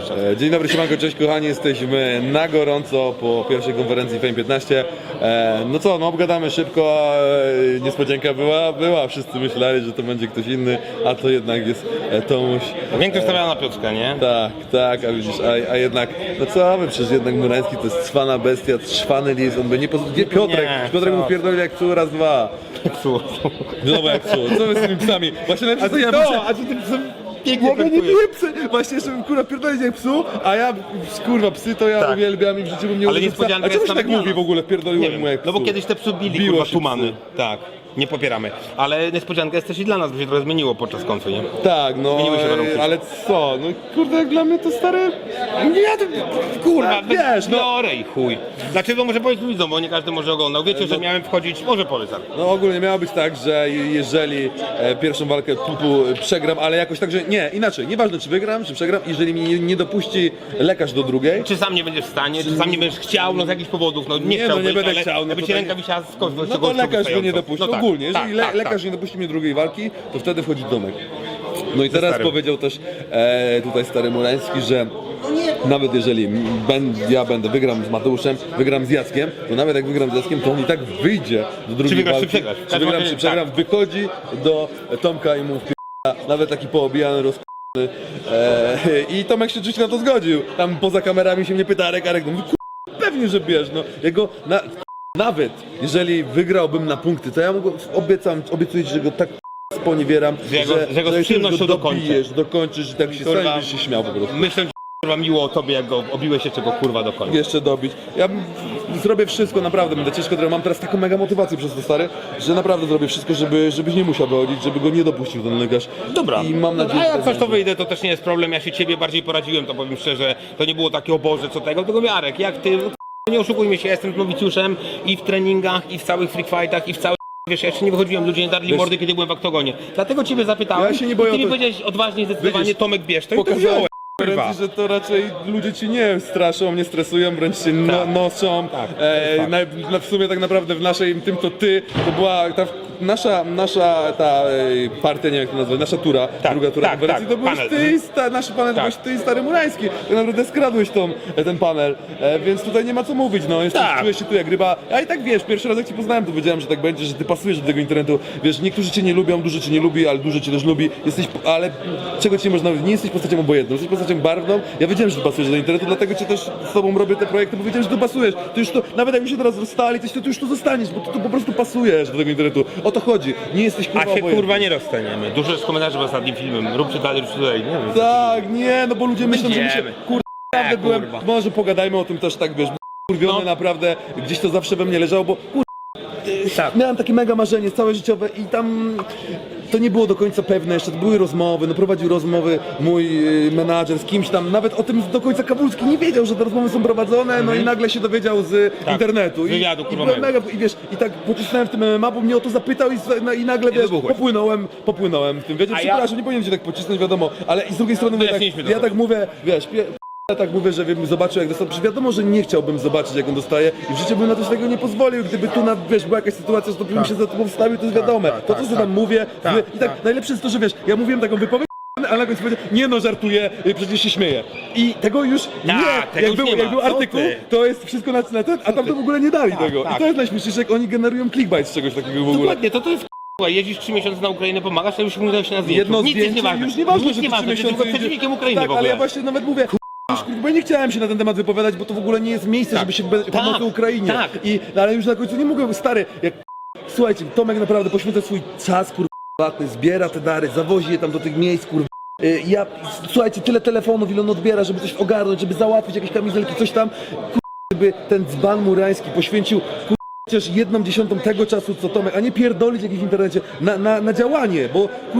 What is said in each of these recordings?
Czas. E, Dzień dobry, siemanko, cześć kochani, jesteśmy na gorąco po pierwszej konferencji Fame 15. E, no co, no obgadamy szybko, e, niespodzianka była, była, wszyscy myśleli, że to będzie ktoś inny, a to jednak jest Tomuś. Większość stawiała na Piotrka, nie? Tak, tak, a widzisz, a, a jednak, no co wy, przecież jednak Murański to jest cwana bestia, trzwany lis, on by nie pozwolił, gdzie Piotrek, Nie, Piotrek co? mu pierdolił jak psu raz, dwa. Psu. Znowu jak psu, co wy z tymi psami? Właśnie najpierw A ty ja to, muszę- a tym psem pięknie Mogę nie biję psy! Właśnie jeszcze bym kurwa pierdolić jak psu, a ja kurwa psy to ja Tak. uwielbiam i w życiu bym nie Ale użył psa. niespodzianka A czemu się tak mówi w ogóle? Nie Pierdoliłem wiem, mu jak no bo psu. kiedyś te psy bili, Biło kurwa, się tumany. psy. Tak, nie popieramy. Ale niespodzianka jest też i dla nas, bo się trochę zmieniło podczas konfy, nie? Tak, no, Zmieniły się warunki. ale co? No kurde, jak dla mnie to stary... Ja to, kurwa, wiesz, no- biorę i chuj. Dlaczego może powiedzieć widzom, bo nie każdy może oglądał. Wiecie, że miałem wchodzić, może powiedz tak. No ogólnie miało być tak, że je- jeżeli e, pierwszą walkę pupu przegram, ale jakoś tak, że nie, inaczej, nieważne czy wygram, czy przegram, jeżeli mnie nie, nie dopuści lekarz do drugiej, Czy sam nie będziesz w stanie, czy sam nie będziesz chciał, no z jakichś powodów, no nie, Nie, no, chciałbyś, nie będę ale chciał, no jakby to ci tak- ręka wisiała z kogoś no to lekarz go nie dopuści. Ogólnie, jeżeli tak, le- tak, lekarz tak. nie dopuści mnie drugiej walki, to wtedy wchodzi domek. No i teraz powiedział też e, tutaj stary Murański, że nawet jeżeli ben, ja będę, wygram z Mateuszem, wygram z Jackiem, to nawet jak wygram z Jackiem, to on i tak wyjdzie do drugiej czy walki. Czy wygram, czy przegram, wychodzi do Tomka i mu nawet taki poobijany, roz... E, I Tomek się oczywiście na to zgodził. Tam poza kamerami się mnie pyta, Arek, Arek, no mówię, "Kur- pewnie, że bierz, no. Jego, na, nawet jeżeli wygrałbym na punkty, to ja mu go obiecam, obiecuję ci, że go tak sponiewieram, Że go- że go z przyjemnością dokończę. dobijesz, dokończysz i tak się Kurwa. stanie, się śmiał po prostu. Myślę, że kurwa miło o tobie, jak go obiłeś jeszcze go kurwa do końca. Jeszcze dobić. Ja bym- zrobię wszystko, naprawdę będę ciężko trochę. Mam teraz taką mega motywację przez to stary, że naprawdę zrobię wszystko, żeby, żebyś nie musiał wychodzić, żeby go nie dopuścił ten lekarz. Dobra. I mam nadzieję, A że jak coś to wyjdę, to też nie jest problem. Ja się ciebie bardziej poradziłem, to powiem szczerze. To nie było takie o Boże, co tego, tylko Jarek, jak ty. Nie oszukujmy się, ja jestem nowicjuszem i w treningach, i w całych free fightach, i w całych. Wiesz, ja jeszcze nie wychodziłem, ludzie nie darli Wiesz- mordy, kiedy byłem w oktogonie. Dlatego ciebie zapytałem. Ja się nie boję i ty mi to- powiedziałeś odważnie, zdecydowanie, Widzisz, Tomek bierz to i to Pokazałem wziąłem. Kurwa. że to raczej ludzie ci nie straszą, nie stresują, wręcz się no, Tak. noszą. Tak, E, tak. na, na, w sumie tak naprawdę w naszej, tym to ty, to była ta nasza, nasza ta e, partia, nie wiem jak to nazwać, nasza tura, Tak, druga tura tak, konferencji, tak, to byłeś panel. ty i sta, nasz panel, Tak. byłeś ty i stary Murański. Tak naprawdę skradłeś tą, ten panel, e, więc tutaj nie ma co mówić, no, jesteś, Tak. czujesz się tu jak ryba. A i tak wiesz, pierwszy raz jak cię poznałem, to wiedziałem, że tak będzie, że ty pasujesz do tego internetu. Wiesz, niektórzy cię nie lubią, dużo cię nie lubi, ale dużo cię też lubi. Jesteś, ale czego ci nie można mówić, nie jesteś postacią obojętną, jesteś postacią barwną. Ja wiedziałem, że ty pasujesz do internetu, dlatego cię też z tobą robię te projekty, bo wiedziałem, że tu pasujesz. Ty już to, nawet jakby się teraz rozstali, to, ty już tu zostaniesz, bo ty tu po prostu pasujesz do tego internetu. O to chodzi. Nie jesteś kurwa A się obojętny. kurwa nie rozstaniemy. Dużo jest komentarzy w ostatnim filmem. Róbcie dalej, róbcie dalej. Nie wiem. Tak, nie, no bo ludzie myślą, że my się, Będziemy. kurwa, naprawdę Tak, byłem, kurwa. może pogadajmy o tym też tak, wiesz, kurwiony No. naprawdę, gdzieś to zawsze we mnie leżało, bo kur... Tak. miałem takie mega marzenie całe życiowe i tam to nie było do końca pewne, jeszcze były rozmowy, no prowadził rozmowy mój y, menadżer z kimś tam, nawet o tym do końca Kabulski nie wiedział, że te rozmowy są prowadzone, no i nagle się dowiedział z internetu. I, Mhm. wywiadu, i kurwa, byłem mega. i wiesz, i tak pocisnąłem w tym MMA, bo mnie o to zapytał i, z- no, i nagle, wiesz, wybuchłeś. popłynąłem, popłynąłem w tym, wiecie, A ja- przepraszam, nie powinienem się tak pocisnąć, wiadomo, ale i z drugiej strony mówię tak, Wyjaśniliśmy to ja tak mówię, wiesz, pie, ja tak mówię, że bym zobaczył jak dostał, przecież wiadomo, że nie chciałbym zobaczyć jak on dostaje i w życiu bym na to tego nie pozwolił, gdyby tu na, wiesz, była jakaś sytuacja, że to bym się za tobą wstawił, to jest wiadome. to co sobie tam mówię, mówię i tak, najlepsze jest to, że wiesz, ja mówiłem taką wypowiedź, ale na końcu powiedział, nie no, żartuję, y, przecież się śmieję. I tego już nie, tego jak, był, nie jak był artykuł, ty? to jest wszystko na, na ten, a tam to w ogóle nie dali tego. I tak. to jest najśmieszniejsze, jak oni generują clickbait z czegoś takiego w ogóle. Dokładnie, to to jest k***a. Jeździsz 3 miesiące na Ukrainę, pomagasz, a już udaje się na zdjęciu. Jedno Nic zdjęcie, jest nieważne. już nieważne, Nic że trzy jesteś tylko przeciwnikiem Ukrainy tak, w ogóle. ale ja właśnie nawet mówię, już, bo nie chciałem się na ten temat wypowiadać, bo to w ogóle nie jest miejsce, żeby się be- pomóc Ukrainie. tak. I, no, ale już na końcu nie mogłem, stary, jak słuchajcie, Tomek naprawdę poświęca swój czas, kurwa, prywatny, zbiera te dary, zawozi je tam do tych miejsc, kurwa. Y, Ja, słuchajcie, tyle telefonów, ile on odbiera, żeby coś ogarnąć, żeby załatwić jakieś kamizelki, coś tam. Kurwa, żeby ten dzban murański poświęcił kurwa, chociaż jedną dziesiątą tego czasu, co Tomek, a nie pierdolić jakiś w internecie na, na, na działanie, bo kurwa,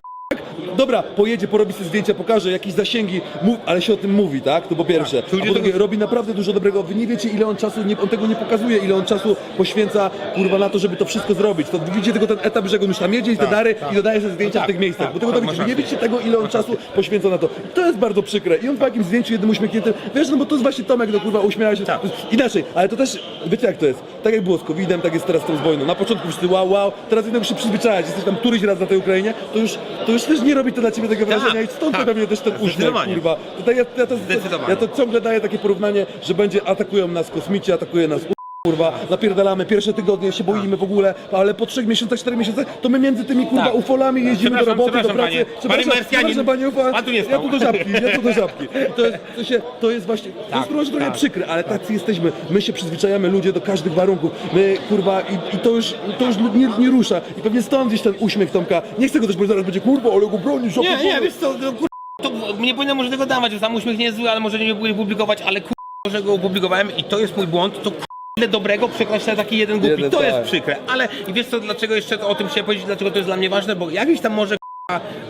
Dobra, pojedzie, porobi sobie zdjęcia, pokaże jakieś zasięgi, mów, ale się o tym mówi, tak? To po pierwsze. Tak, ludzie A po drugie, robi naprawdę dużo dobrego. Wy nie wiecie, ile on czasu, nie, on tego nie pokazuje, ile on czasu poświęca, kurwa, na to, żeby to wszystko zrobić. To widzicie tylko ten etap, że on już tam jedzie i te dary i dodaje sobie zdjęcia Tak, w tych miejscach. tak, Bo tego tak, to widzicie. masz Wy nie widzicie tego, ile on czasu poświęca na to. I to jest bardzo przykre. I on po jakimś zdjęciu jednym uśmiechniętym, wiesz, no bo to jest właśnie Tomek, no kurwa, uśmiała się. Tak. Inaczej, ale to też, wiecie jak to jest? Tak jak było z COVID-em, tak jest teraz z tą wojną. Na początku wszyscy wow, wow, teraz jednak się przyzwyczajać. Jesteś tam któryś raz na tej Ukrainie, to już, to już też nie robi robi to dla ciebie tego Tak, wrażenia i stąd tak. pewnie też ten uśmiech, Zdecydowanie. kurwa. Tutaj ja, ja, to, Zdecydowanie. ja to ciągle daję takie porównanie, że będzie atakują nas kosmici, atakuje nas kurwa, napierdalamy, pierwsze tygodnie się boimy w ogóle, ale po trzech miesiącach, czterech miesiącach, to my między tymi kurwa Tak. ufolami jeździmy do Przepraszam, roboty, do przepraszam, pracy. panie. Marsjanin, przepraszam, panie ufa, pan tu nie ja tu do żabki, ja tu do żabki. To jest, to się, to jest właśnie, to Tak, jest trochę, trochę tak. przykre, ale tacy jesteśmy, my się przyzwyczajamy ludzie do każdych warunków, my kurwa i, i to już, to już nie, nie rusza i pewnie stąd gdzieś ten uśmiech Tomka, nie chcę go też, bo zaraz będzie kurwa, ale go bronisz, Nie, nie, wiesz co, no, kur... to nie powinno może tego dawać, bo sam uśmiech nie jest zły, ale może nie publikować, ale kur... że go opublikowałem i to jest mój błąd, to kur... ile dobrego przekreśla taki jeden głupi, Jeden, to jest tak. przykre, ale i wiesz co, dlaczego jeszcze o tym chciałem powiedzieć, dlaczego to jest dla mnie ważne, bo jakiś tam może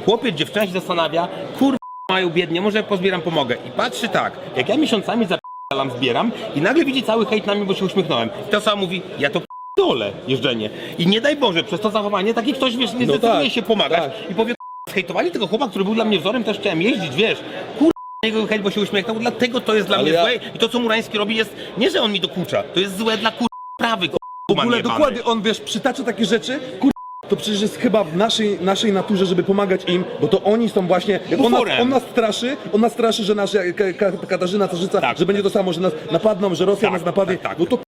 chłopiec, dziewczyna się zastanawia, kur... mają biednie, może pozbieram, pomogę. I patrzy tak, jak ja miesiącami zapierdam, zbieram i nagle widzi cały hejt na mnie, bo się uśmiechnąłem. I to samo mówi, ja to dole jeżdżenie. I nie daj Boże, przez to zachowanie taki ktoś, wiesz, nie No zdecyduje tak, się pomagać tak. i powie, hejtowali tego chłopa, który był dla mnie wzorem, też chciałem jeździć, wiesz, kur... jego bo się uśmiechnął, dlatego to jest dla Ale mnie ja- złe i to, co Murański robi jest, nie, że on mi dokucza, to jest złe dla kur... prawy, kur... W ogóle dokładnie, on wiesz, przytacza takie rzeczy, kur... To przecież jest chyba w naszej, naszej naturze, żeby pomagać im, bo to oni są właśnie. On, nas, Buforem. on nas straszy, on nas straszy, że nasza Ka- Ka- Katarzyna Tarzyca, Tak. że będzie to samo, że nas napadną, że Rosja Tak, nas napadnie. tak, tak. No to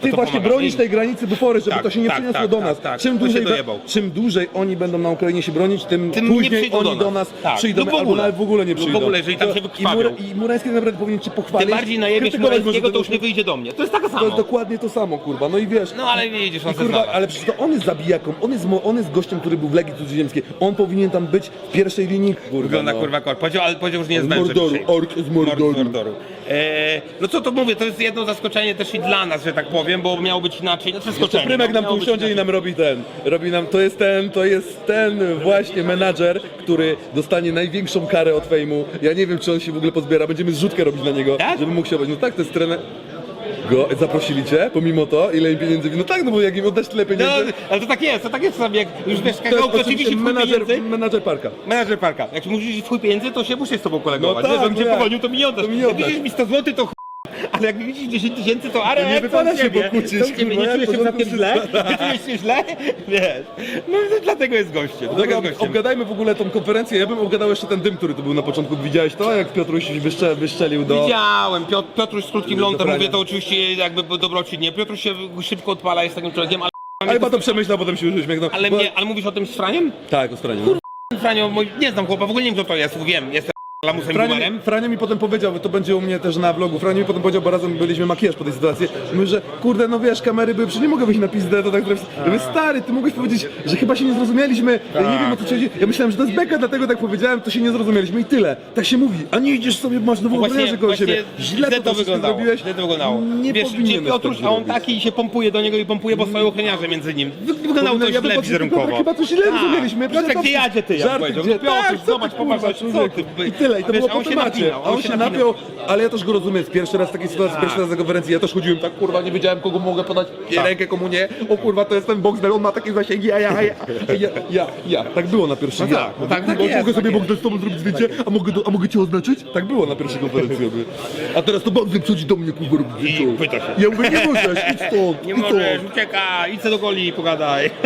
ty to właśnie pomagasz bronisz tej granicy bufory, żeby Tak, to się nie tak, przyniosło tak, do tak, nas. tak. Czym, To się dłużej, dojebał. czym dłużej oni będą na Ukrainie się bronić, tym, Tym nie później przyjdą oni do do nas. nas, Tak, przyjdą, lub w albo ogóle. nawet w ogóle nie Lub w przyjdą. ogóle, jeżeli tam To- się I, wykrwawią. Mura- I Murański naprawdę powinien cię pochwalić. Tym bardziej najebiesz krytykować może to tego już nie wyjdzie do mnie. To jest taka To jest dokładnie to samo, kurwa. No i wiesz. No ale widzisz, on I se kurwa, znalazł. ale przecież to on jest zabijaką, on jest, mo- on jest gościem, który był w Legii Cudzoziemskiej. On powinien tam być w pierwszej linii. Kurwa, Wygląda no. kurwa kor. Powiedział, ale powiedział, że nie jest mężem Mordoru, dzisiaj. ork z Mordoru. Mord- Mordoru. E, no co to mówię, to jest jedno zaskoczenie też i dla nas, że tak powiem, bo miało być inaczej. Znaczy Jeszcze zaskoczenie. Prymek no, nam miało tu być usiądzie i inaczej. nam robi ten. Robi nam, to jest ten, to jest ten właśnie menadżer, który dostanie największą karę od fejmu. Ja nie wiem, czy on się w ogóle pozbiera. Będziemy zrzutkę robić na niego, Tak? żeby mógł się obejść. No tak, to jest trener. Go, zaprosili cię, pomimo to, ile im pieniędzy. No tak, no bo jak im oddasz tyle No, pieniędzy. ale to tak jest, to tak jest sobie, jak już wiesz, to jest to oczywiście oczywiście wpływ menadżer, pieniędzy. menadżer parka. Menadżer parka. Jak musisz swój pieniędzy, to się muszę z tobą kolegować. No No tak, tak, Żebym cię no jak? pogonił, to mi nie oddasz. To mi nie Jak oddasz. widzisz mi 100 zł, to. Ale jak widzisz 10 tysięcy, to ale To nie wypada to się pokłócić, To ciebie, kurwa, nie ja czujesz się porządku całkiem źle? Nie czujesz się źle? Wiesz. No to dlatego jest gościem. Dlatego Dobra, obgadajmy w ogóle tą konferencję. Ja bym obgadał jeszcze ten dym, który tu był na początku. Widziałeś to, jak Piotruś wyszcze, wyszczelił do... Widziałem, Piotr, Piotruś z krótkim lądem, prania. mówię to oczywiście jakby dobrocinnie. Piotruś się szybko odpala, jest takim człowiekiem, ale... Ale chyba to przemyślał, potem się już uśmiechnął. Ale, Bo- mnie, ale mówisz o tym z Franiem? Tak, o stronie. no. Franio, mój, nie znam chłopa, w ogóle nie wiem kto to jest, wiem, jestem lamusem numerem. mi- Franio mi potem powiedział, to będzie u mnie też na vlogu, Franio mi potem powiedział, bo razem byliśmy makijaż po tej sytuacji, mówi, że kurde, no wiesz, kamery były, przecież nie mogę wyjść na pizdę, to tak trochę... Ja mówię, stary, ty mogłeś powiedzieć, że chyba się nie zrozumieliśmy, ja nie wiem o co ci chodzi, ja myślałem, że to jest beka, dlatego tak powiedziałem, to się nie zrozumieliśmy i tyle. Tak się mówi, a nie idziesz sobie, masz nową ochroniarzy koło siebie. Źle to, to wyglądało. zrobiłeś, Źle to wyglądało. nie Wiesz, powinieneś gdzie Piotruś, tak a on taki się pompuje do niego i pompuje, bo swoje ochroniarze między nim. Wy- Wyglądało to Ja bym źle podszedł, wizerunkowo. Chyba to źle Tak. rozumieliśmy. Piotrek, gdzie jadzie ty? Ja Żarty, powiedział. gdzie? No Piotruś, Tak, co zobacz, ty, popatrz, kurwa, co człowieku. ty. I tyle, i to Wiesz, było a on po się temacie. napinał, A on się napiął, ale ja też go rozumiem z pierwszy raz w takiej sytuacji, Tak. pierwszy raz na konferencji, ja też chodziłem tak, kurwa, nie wiedziałem kogo mogę podać rękę, komu nie. O kurwa, to jest ten Boxdel, on ma takie zasięgi, ja, ja, ja, ja, ja, ja. Tak było na pierwszym No tak, no tak, tak Bo jest, Mogę tak sobie jest. Boxdel z tobą zrobić zdjęcie, a mogę, do, a mogę cię oznaczyć? Tak było na pierwszej konferencji. jakby. A teraz to Boxdel przychodzi do mnie, kurwa, robić zdjęcie. pyta się. Ja mówię, nie możesz, idź stąd, Nie idź możesz, stąd. ucieka, idź do goli i pogadaj.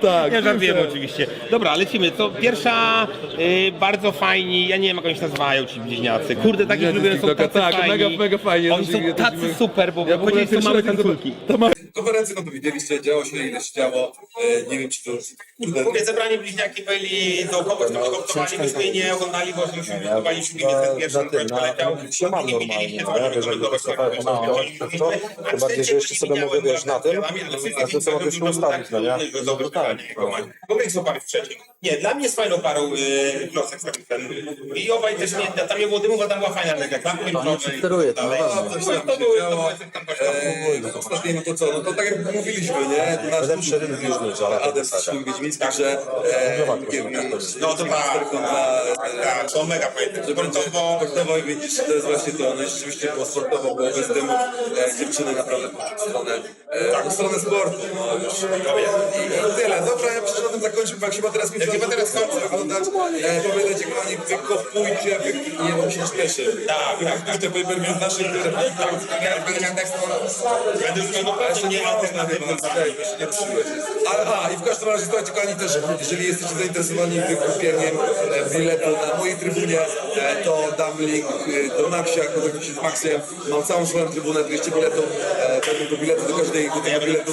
Tak, Nie żartujemy oczywiście. Dobra, lecimy. To pierwsza, y, bardzo fajni, ja nie wiem jak oni się nazywają ci bliźniacy. Kurde, takich lubię, są tacy tak, fajni. mega, mega fajnie. Oni są tacy super, bo Ja w ogóle widzę- tanculki. To ma... konferencję, no to widzieliście, działo się ile się działo. E, nie wiem, czy to. Mówię, zebrani bliźniaki byli dookoła, no, adoptowani, myśmy jej nie oglądali, bo już adoptowali w filmie, ten pierwszy, który poleciał. się mam Nie normalnie, no, to ja wiesz, to no, to, to, bardziej, że jeszcze sobie mogę, wiesz, na tym, a ty co mogę się ustawić, no nie? Dobry, tak. Mogę ich złapać w trzecim. Nie, dla mnie jest fajną parą yy, Klosek z ten. I obaj też nie, tam nie było dymów, a tam była fajna mega klapka. To nie steruje, to na no, pewno. coś tam To się były- to działo. były tam coś tam. E, ostatnio, no to co, no to tak jak mówiliśmy, nie? To nasz Lepszy rynek niż nic, ale Adem z Szymon Wiedźmiński, że e, nie wiem, No to ma, kontra tak, to mega fajne. Sportowo, Sportowo i widzisz, to jest właśnie to, no i rzeczywiście było sportowo, było bez dymu, e, dziewczyny naprawdę poszły w stronę, e, w stronę sportu, no już. I, I tyle, dobra, ja przecież na tym zakończymy, bo jak chyba teraz mi chyba teraz kończę oglądać, e, powiedzieć, jak oni wykopujcie, wy, nie wiem, się śpieszy. Tak, tak, tak. Te pay-per-view nasze, które... Będę już miał A jeszcze nie alternatywnym no, się nie ruszyłeś. Ale a, i w każdym razie, słuchajcie, kochani, też, jeżeli jesteście zainteresowani wykupieniem e, biletu na mojej trybunie, e, to dam link e, do Maxia, kontaktuję się z Maxiem, mam całą swoją trybunę, 200 biletów, e, będą to bilety do każdej do tego biletu.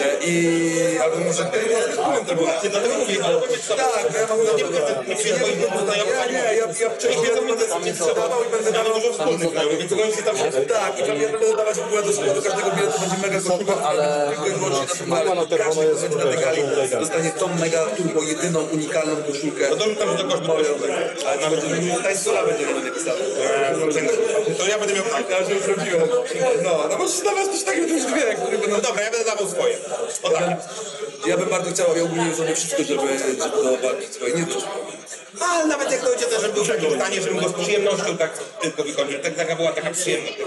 E, I, albo może ja nie trybunę. Dlatego mówię, ale powiedz sobie, Tak, no ja mam na to. Nie, nie, ja, ja wcześniej będę sprzedawał i będę dawał dużo wspólnych więc oni tam się Tak, i tam ja będę dawać w ogóle do, do każdego biletu będzie mega koszulka, ale tylko i wyłącznie na tym no, ale każdy, kto będzie na tej gali, dostanie tą mega turbo, jedyną, unikalną koszulkę. No dorzucam do kosztu. Moją, ale nawet tańcula będzie na mnie pisała. to ja będę miał tak. Ja już robiłem. No, no możesz dawać coś takiego, to już dwie, które będą... No dobra, ja będę dawał swoje. O tak. Ja bym bardzo chciał, ja ogólnie zrobię wszystko, żeby, żeby to walczyć swoje. Nie to, Ale nawet jak to będzie też, żeby był takie pytanie, żebym go z przyjemnością tak tylko wykończył. Tak, taka była taka przyjemność.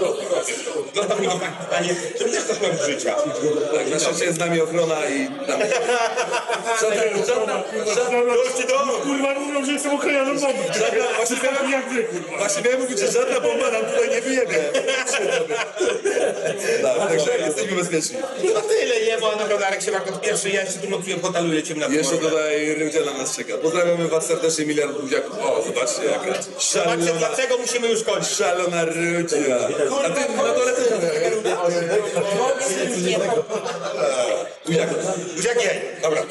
Zostaw mi go tak pytanie, żeby też coś miał życia. Tak, na szczęście jest z nami ochrona i tam... Żadna, żadna, żadna, do Kurwa mówią, że jestem ochroniarzem bomby. żadna, właśnie miałem, Jak wy, kurwa. właśnie miałem mówić, że żadna bomba nam tutaj nie wyjebie. Tak, także jesteśmy bezpieczni. No naprawdę Arek się ma kot pierwszy, ja jeszcze tu nocuję w hotelu lecimy na Jeszcze tutaj Rydzia na nas czeka. Pozdrawiamy was serdecznie, miliard buziaków. O, zobaczcie jaka Zobaczcie, szalona, dlaczego musimy już kończyć. szalona Rydzia. A ty na dole też Buziak. Buziak nie. Dobra.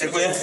Dziękuję.